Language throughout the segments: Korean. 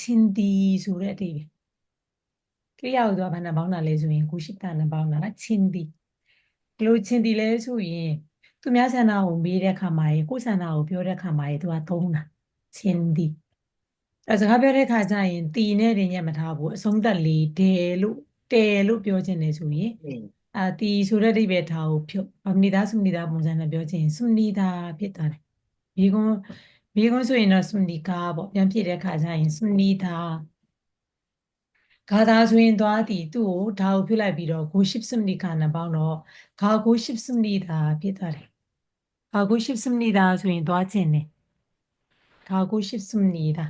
ချင်းတီဆိုတဲ့အဓိပ္ပာယ်ကရိယာကိုသူကဘာနဲ့ပေါင်းတာလဲဆိုရင်ကိုရှိတာနဲ့ပေါင်းတာချင်းတီဘလို့ချင်းတီလဲဆိုရင်သူများဆန္ဒကိုမေးတဲ့အခါမှာရေကိုယ်ဆန္ဒကိုပြောတဲ့အခါမှာရေသူကသုံးတာချင်းတီအဲစကားပြောတဲ့အခါကျရင်တီနဲ့တင်ညက်မထားဘူးအဆုံးသက်လေးဒဲလို့တဲလို့ပြောခြင်းနေဆိုရင် 네. အာတီဆိုတဲ့အဓိပ္ပာယ်ထားကိုဖြုတ်အမနိဒာစုနိဒာပုံစံနဲ့ပြောခြင်းစုနိဒာဖြစ်သွားတယ်မိကွန်း မိကွန်းဆိုရင်တော့စုနိကာပေါ့ပြန်ပြည့်တဲ့အခါကျရင်စုနိဒာဂါထာဆိုရင်သွားသည်သူ့ကိုဒါကိုပြုလိုက်ပြီးတော့ဂိုရှိပစမနိကာနဲ့ပေါင်းတော့ဂါဂိုရှိပစမနိဒာဖြစ်သွားတယ်ဂါဂိုရှိပစမနိဒာဆိုရင်သွားခြင်းတယ်ဂါဂိုရှိပစမနိဒာ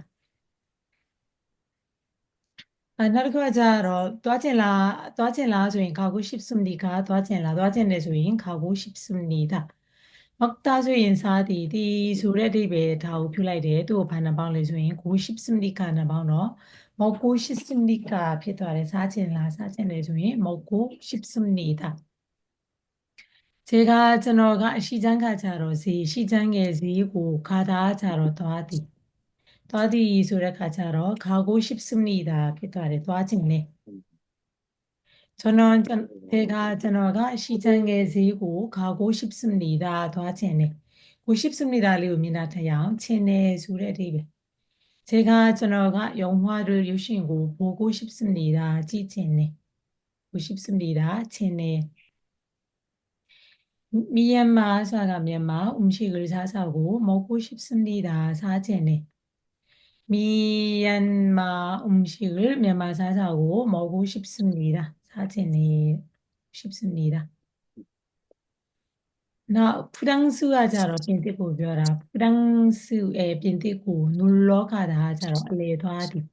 အဲနောက်တစ်ခုကကြတော့သွားကျင်လားသွားကျင်လားဆိုရင်ခါကိုရှိပစုမနီကသွားကျင်လားသွားကျင်တယ်ဆိုရင်ခါကိုရှိပစုမနီတာ မက်တာဆိုရင်စားတည်ဒီဆိုတဲ့အဓိပ္ပာယ်ဒါကိုပြုလိုက်တယ်သူ့ကိုဘာနှပေါင်းလဲဆိုရင်ကိုရှိပစုမနီကနှပေါင်းတော့မောက်ကိုရှိပစုမနီကဖြစ်သွားတယ်စားကျင်လားစားကျင်တယ်ဆိုရင်မောက်ကိုရှိပစုမနီတာခြေကကျွန်တော်ကအရှိချမ်းကကြတော့ဈေးရှိချမ်းငယ်ဈေးကိုခါသားကြတော့သွားသည်သွားသည်ဆိုတဲ့ခါကျတော့ခါကိုရှိပစုမနီတာဖြစ်သွားတယ်သွားခြင်းနဲ့ကျွန်တော်ဒီကကျွန်တော်ကအရှိချမ်းငယ် 저는 음. 제가 전화가 시장에 지고 가고 싶습니다. 도와체네. 고 싶습니다를 의미나타요. 체네 수레리베. 제가 전화가 영화를 유신고 보고 싶습니다. 지체네. 고 싶습니다. 체네. 미얀마 사가 미얀마 음식을 사사고 먹고 싶습니다. 사체네. 미얀마 음식을 미얀마 사사고 먹고 싶습니다. 사진이 싶습니다. 나 프랑스가 자로 빈티고 벼라. 프랑스에 빈티고 놀러 가다 자로 알레도아디.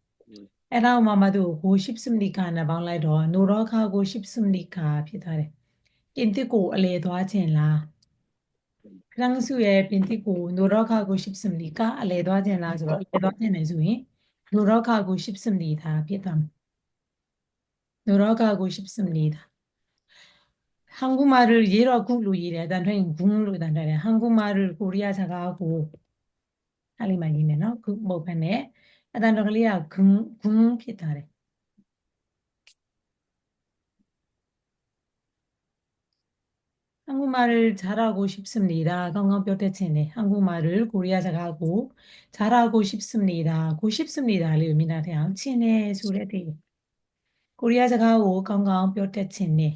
에라 마마도 고 싶습니까? 나 방라이도 놀러 가고 싶습니까? 피다래. 빈티고 알레도아진 라. 프랑스에 빈티고 놀러 가고 싶습니까? 알레도아진 라. 저 알레도아진 해주인. 놀러 가고 싶습니다. 피담. 놀러 가고 싶습니다. 한국말을 예로 국로 이래 단어인 국로 단어래 한국말을 코리아 사가고 할리말이면 그 단어 그리야 금금 피다래 한국말을 잘하고 싶습니다. 건강뼈대체네 한국말을 코리아 사가고 잘하고 싶습니다. 고 싶습니다를 의미나 대한 친해 소리대 ကိုရီးယားစကားကိုကောင်းကောင်းပြောတတ်ခြင်းနဲ့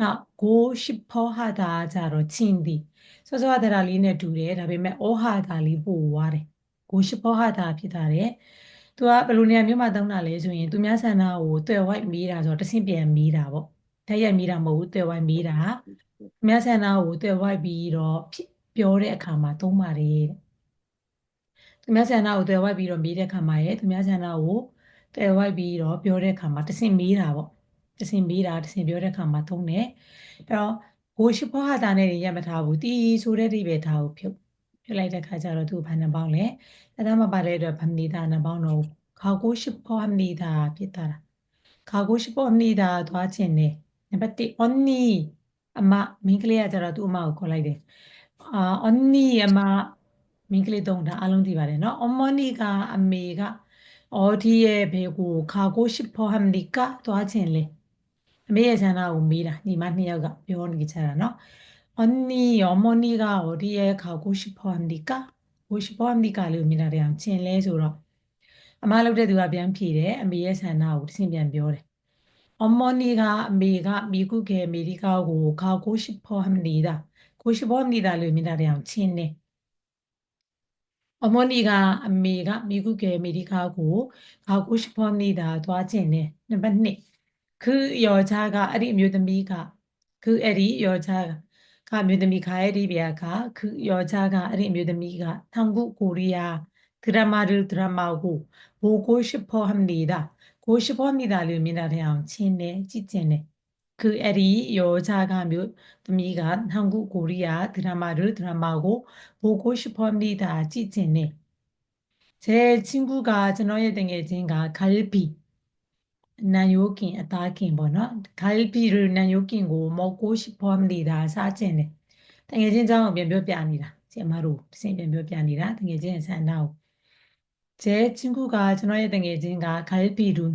နောက်ဂိုရှိဖောဟာတာကြတော့ချင်းသည်စောစောဟာတာလေးနဲ့တူတယ်ဒါပေမဲ့အောဟာတာလေးပို့ွားတယ်ဂိုရှိဖောဟာတာဖြစ်တာတဲ့သူကဘယ်လိုနေရာမျိုးမှာတောင်းတာလဲဆိုရင်သူများဆန္ဒကိုတွယ်ဝိုက်မေးတာဆိုတော့တဆင့်ပြန်မေးတာပေါ့တိုက်ရိုက်မေးတာမဟုတ်ဘူးတွယ်ဝိုက်မေးတာသူများဆန္ဒကိုတွယ်ဝိုက်ပြီးတော့ပြောတဲ့အခါမှာသုံးပါတယ်သူများဆန္ဒကိုတွယ်ဝိုက်ပြီးတော့မေးတဲ့အခါမှာရဲ့သူများဆန္ဒကို တဲဝိုက်ပြီးတော့ပြောတဲ့အခါမှာတဆင့်မေးတာပေါ့တဆင့်မေးတာတဆင့်ပြောတဲ့အခါမှာသုံးတယ်အဲ့တော့ဘိုးရှိဖို့ဟာတာနဲ့ညက်မထားဘူးတီဆိုတဲ့ဒီပဲထားကိုဖြုတ်ဖြုတ်လိုက်တဲ့အခါကျတော့သူ့ဘာနှပေါင်းလဲအဲ့ဒါမှပါတဲ့အတွက်ဗမဏိတာနှပေါင်းတော့ခါကိုရှိဖို့ဟမဏိတာဖြစ်တာခါကိုရှိဖို့ဟမဏိတာသွားခြင်းနဲ့နံပါတ်1 onni အမမင်းကလေးကကျတော့သူ့အမကိုခေါ်လိုက်တယ်အာ onni အမမင်းကလေးသုံးတာအလုံးသိပါတယ်နော် omoni ကအမေက 어디에 배고 가고 싶어 합니까? သွားခြင်းလေအမေရဲ့ဆန္ဒကိုမေးတာညီမနှစ်ယောက်ကပြောနေကြတာเนาะ 언니 어머니가 어디에 가고 싶어 합니까? 가고 싶어 합니까? လို့မြင်တာတရားချင်းလဲဆိုတော့အမလုပ်တဲ့သူကပြန်ဖြေတယ်အမေရဲ့ဆန္ဒကိုတစ်ဆင့်ပြန်ပြောတယ် 어머니가 아메가 미국의 아메리카고 가고 싶어 합니다. 가고 싶어 합니다. လို့မြင်တာတရားချင်းနေ 어머니가 아미가 미국에 미리 가고 가고 싶어 합니다. 도와주네. 넘버 2. 그 여자가 아리 뮤드미가 그 애리 여자가 뮤드미 가 에리비아가 그 여자가 아리 뮤드미가 한국 코리아 드라마를 드라마고 보고 싶어 합니다. 고고 싶어 합니다를 미나래양 친네 지체네 그 애리 여자가 묘- 미간 한국 코리아 드라마를 드라마고 보고 싶습니다. 지체네. 제 친구가 전화에 당해진가 갈비 난요kin 아타킨 뭐나 갈비를 난요킹고 먹고 싶습니다. 사진네. 당해진 장은 몇몇 뼈 아니다. 제 말로 무슨 몇몇 아니다. 등에진 산다고. 제 친구가 전화에 당해진가 갈비를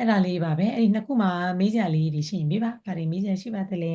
အဲ့ဒါလေးပါပဲအဲ့ဒီနှစ်ခုမှာမေးကြလေးတွေရှိရင်ပြပါဗါတွေမေးကြရှိပါသလဲ